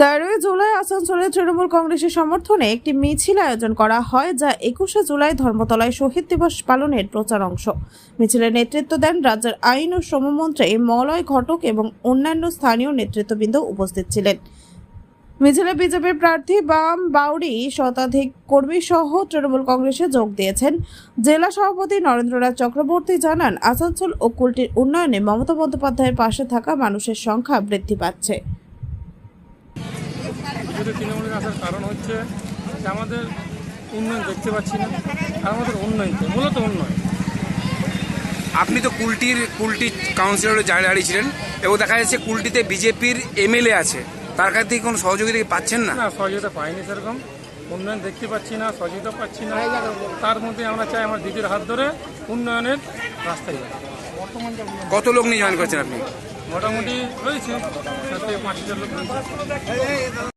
তেরোই জুলাই আসানসোলে তৃণমূল কংগ্রেসের সমর্থনে একটি মিছিল আয়োজন করা হয় যা একুশে জুলাই ধর্মতলায় শহীদ দিবস পালনের প্রচার অংশ। মিছিলের নেতৃত্ব দেন রাজ্যের আইন ও শ্রমমন্ত্রী মলয় ঘটক এবং অন্যান্য স্থানীয় নেতৃত্ববৃন্দ উপস্থিত ছিলেন। মিছিলে বিজেপির প্রার্থী বাম বাউরি শতাধিক কর্মী সহ তৃণমূল কংগ্রেসে যোগ দিয়েছেন। জেলা সভাপতি নরেন্দ্রনাথ চক্রবর্তী জানান আসানসোল ও কুলটির উন্নয়নে মমতা বন্দ্যোপাধ্যায়ের পাশে থাকা মানুষের সংখ্যা বৃদ্ধি পাচ্ছে। আসার কারণ হচ্ছে আমাদের উন্নয়ন দেখতে পাচ্ছি না আর আমাদের উন্নয়ন মূলত উন্নয়ন। আপনি তো কুলটির কুলটি কাউন্সিলরে দাঁড়িয়ে ছিলেন এবং দেখা যাচ্ছে কুলটিতে বিজেপির এমএলএ আছে। তার কাছ থেকে কোনো সহযোগিতা কি পাচ্ছেন না? না সহযোগিতা পাইনি সেরকম। উন্নয়ন দেখতে পাচ্ছি না সহযোগিতা পাচ্ছি না। তার মধ্যে আমরা চাই আমার দিদির হাত ধরে উন্নয়নের রাস্তায় কত লোক নিয়ে জয়েন করছেন আপনি? মোটামুটি রয়েছে পাঁচ হাজার লোক রয়েছে।